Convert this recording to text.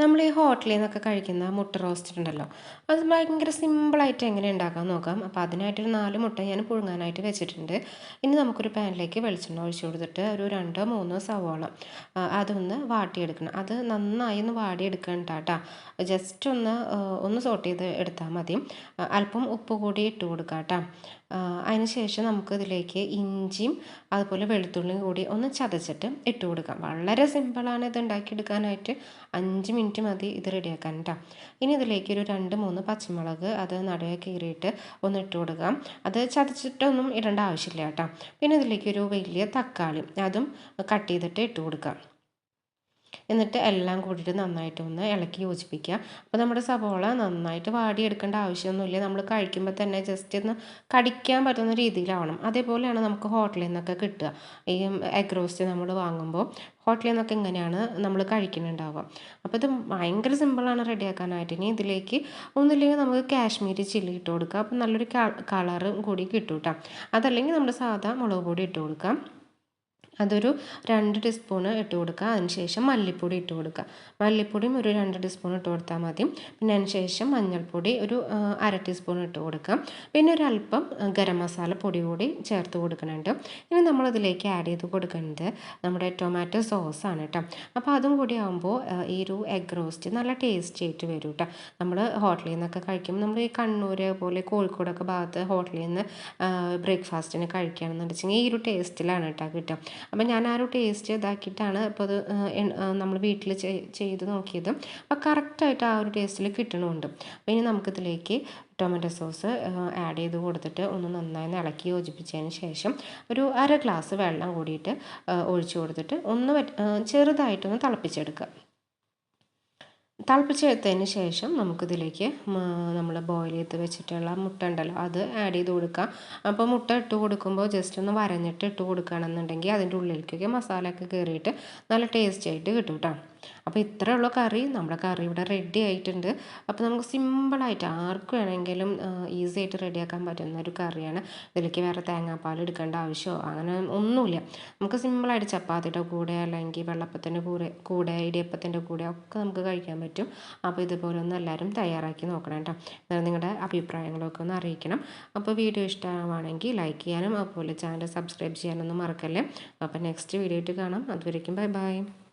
നമ്മൾ ഈ ഹോട്ടലിൽ നിന്നൊക്കെ കഴിക്കുന്ന മുട്ട റോസ്റ്റ് ഉണ്ടല്ലോ. അത് ഭയങ്കര സിമ്പിളായിട്ട് എങ്ങനെ ഉണ്ടാക്കാൻ നോക്കാം. അപ്പോൾ അതിനായിട്ടൊരു നാല് മുട്ട ഞാൻ പുഴുങ്ങാനായിട്ട് വെച്ചിട്ടുണ്ട്. ഇനി നമുക്കൊരു പാനിലേക്ക് വെളിച്ചെണ്ണ ഒഴിച്ചു കൊടുത്തിട്ട് ഒരു രണ്ടോ മൂന്നോ സവോള അതൊന്ന് വാട്ടിയെടുക്കണം. അത് നന്നായി ഒന്ന് വാടിയെടുക്കണ്ട കേട്ടോ ജസ്റ്റ് ഒന്ന് ഒന്ന് സോട്ട് ചെയ്ത് എടുത്താൽ മതി. അല്പം ഉപ്പ് കൂടി ഇട്ട് കൊടുക്കാം കേട്ടോ അതിനുശേഷം നമുക്ക് ഇതിലേക്ക് ഇഞ്ചിയും അതുപോലെ വെളുത്തുള്ളിയും കൂടി ഒന്ന് ചതച്ചിട്ട് ഇട്ട് കൊടുക്കാം. വളരെ സിമ്പിളാണ് ഇത് ഉണ്ടാക്കിയെടുക്കാനായിട്ട്. അഞ്ച് മിനിറ്റ് മതി ഇത് റെഡിയാക്കാൻ കേട്ടോ ഇനി ഇതിലേക്ക് ഒരു രണ്ട് മൂന്ന് പച്ചമുളക് അത് നടുവേ കീറിയിട്ട് ഒന്ന് ഇട്ട് കൊടുക്കാം. അത് ചതച്ചിട്ടൊന്നും ഇടേണ്ട ആവശ്യമില്ല കേട്ടോ പിന്നെ ഇതിലേക്ക് ഒരു വലിയ തക്കാളി അതും കട്ട് ചെയ്തിട്ട് ഇട്ട് കൊടുക്കാം. എന്നിട്ട് എല്ലാം കൂടിയിട്ട് നന്നായിട്ട് ഒന്ന് ഇളക്കി യോജിപ്പിക്കുക. അപ്പോൾ നമ്മുടെ സവോള നന്നായിട്ട് വാടിയെടുക്കേണ്ട ആവശ്യമൊന്നുമില്ല. നമ്മൾ കഴിക്കുമ്പോൾ തന്നെ ജസ്റ്റ് ഒന്ന് കടിക്കാൻ പറ്റുന്ന രീതിയിലാവണം. അതേപോലെയാണ് നമുക്ക് ഹോട്ടലിൽ നിന്നൊക്കെ കിട്ടുക. ഈ എഗ് റോസ്റ്റ് നമ്മൾ വാങ്ങുമ്പോൾ ഹോട്ടലിൽ നിന്നൊക്കെ ഇങ്ങനെയാണ് നമ്മൾ കഴിക്കുന്നുണ്ടാവുക. അപ്പോൾ ഇത് ഭയങ്കര സിമ്പിളാണ് റെഡിയാക്കാനായിട്ട്. ഇനി ഇതിലേക്ക് ഒന്നുമില്ലെങ്കിൽ നമുക്ക് കാശ്മീരി ചില്ലി ഇട്ട് കൊടുക്കുക. അപ്പം നല്ലൊരു കളറും കൂടി കിട്ടും കേട്ടോ. അതല്ലെങ്കിൽ നമ്മൾ സാധാ മുളക് പൊടി ഇട്ട് കൊടുക്കാം അതൊരു രണ്ട് ടീസ്പൂൺ ഇട്ട് കൊടുക്കുക. അതിനുശേഷം മല്ലിപ്പൊടി ഇട്ട് കൊടുക്കുക. മല്ലിപ്പൊടിയും ഒരു രണ്ട് ടീസ്പൂൺ ഇട്ട് കൊടുത്താൽ മതി. പിന്നെ അതിനുശേഷം മഞ്ഞൾപ്പൊടി ഒരു അര ടീസ്പൂൺ ഇട്ട് കൊടുക്കുക. പിന്നെ ഒരല്പം ഗരം മസാല പൊടി കൂടി ചേർത്ത് കൊടുക്കുന്നുണ്ട്. ഇനി നമ്മളിതിലേക്ക് ആഡ് ചെയ്ത് കൊടുക്കുന്നത് നമ്മുടെ ടൊമാറ്റോ സോസാണ് കേട്ടോ അപ്പോൾ അതും കൂടി ആകുമ്പോൾ ഈ ഒരു എഗ് റോസ്റ്റ് നല്ല ടേസ്റ്റി ആയിട്ട് വരും കേട്ടോ നമ്മൾ ഹോട്ടലിൽ നിന്നൊക്കെ കഴിക്കുമ്പോൾ നമ്മൾ ഈ കണ്ണൂർ പോലെ കോഴിക്കോടൊക്കെ ഭാഗത്ത് ഹോട്ടലിൽ നിന്ന് ബ്രേക്ക്ഫാസ്റ്റിന് കഴിക്കുകയാണെന്നുണ്ടെങ്കിൽ ഈ ഒരു ടേസ്റ്റിലാണ് കേട്ടോ കിട്ടുക. അപ്പം ഞാൻ ആ ഒരു ടേസ്റ്റ് ഇതാക്കിയിട്ടാണ് ഇപ്പോൾ അത് നമ്മൾ വീട്ടിൽ ചെയ്ത് നോക്കിയത്. അപ്പോൾ കറക്റ്റായിട്ട് ആ ഒരു ടേസ്റ്റിൽ കിട്ടണമുണ്ട് അപ്പോൾ ഇനി നമുക്കിതിലേക്ക് ടൊമാറ്റോ സോസ് ആഡ് ചെയ്ത് കൊടുത്തിട്ട് ഒന്ന് നന്നായി ഇളക്കി യോജിപ്പിച്ചതിന് ശേഷം ഒരു അര ഗ്ലാസ് വെള്ളം കൂടിയിട്ട് ഒഴിച്ചു കൊടുത്തിട്ട് ഒന്ന് ചെറുതായിട്ടൊന്ന് തിളപ്പിച്ചെടുക്കുക. തിളപ്പിച്ചെടുത്തതിന് ശേഷം നമുക്കിതിലേക്ക് നമ്മൾ ബോയിൽ ചെയ്ത് വെച്ചിട്ടുള്ള മുട്ട ഉണ്ടല്ലോ അത് ആഡ് ചെയ്ത് കൊടുക്കാം. അപ്പോൾ മുട്ട ഇട്ട് കൊടുക്കുമ്പോൾ ജസ്റ്റ് ഒന്ന് വരഞ്ഞിട്ട് ഇട്ട് കൊടുക്കുകയാണെന്നുണ്ടെങ്കിൽ അതിന്റെ ഉള്ളിലേക്കൊക്കെ മസാലയൊക്കെ കയറിയിട്ട് നല്ല ടേസ്റ്റി ആയിട്ട് കിട്ടും കേട്ടോ അപ്പോൾ ഇത്രയേ ഉള്ളൂ കറി നമ്മുടെ കറി ഇവിടെ റെഡി ആയിട്ടുണ്ട്. അപ്പോൾ നമുക്ക് സിമ്പിളായിട്ട് ആർക്ക് വേണമെങ്കിലും ഈസി ആയിട്ട് റെഡിയാക്കാൻ പറ്റുന്ന ഒരു കറിയാണ്. ഇതിലേക്ക് വേറെ തേങ്ങാപ്പാൽ എടുക്കേണ്ട ആവശ്യമോ അങ്ങനെ ഒന്നുമില്ല. നമുക്ക് സിമ്പിളായിട്ട് ചപ്പാത്തിയുടെ കൂടെ അല്ലെങ്കിൽ വെള്ളപ്പത്തിന്റെ കൂടെ കൂടെ ഇടിയപ്പത്തിന്റെ കൂടെ ഒക്കെ നമുക്ക് കഴിക്കാൻ പറ്റും. അപ്പോൾ ഇതുപോലെ ഒന്ന് എല്ലാവരും തയ്യാറാക്കി നോക്കണം കേട്ടോ. നിങ്ങളുടെ അഭിപ്രായങ്ങളൊക്കെ ഒന്ന് അറിയിക്കണം. അപ്പോൾ വീഡിയോ ഇഷ്ടമാണെങ്കിൽ ലൈക്ക് ചെയ്യാനും അതുപോലെ ചാനൽ സബ്സ്ക്രൈബ് ചെയ്യാനൊന്നും മറക്കല്ലേ. അപ്പോൾ നെക്സ്റ്റ് വീഡിയോ ആയിട്ട് കാണാം. അതുവരേക്കും ബൈ ബൈ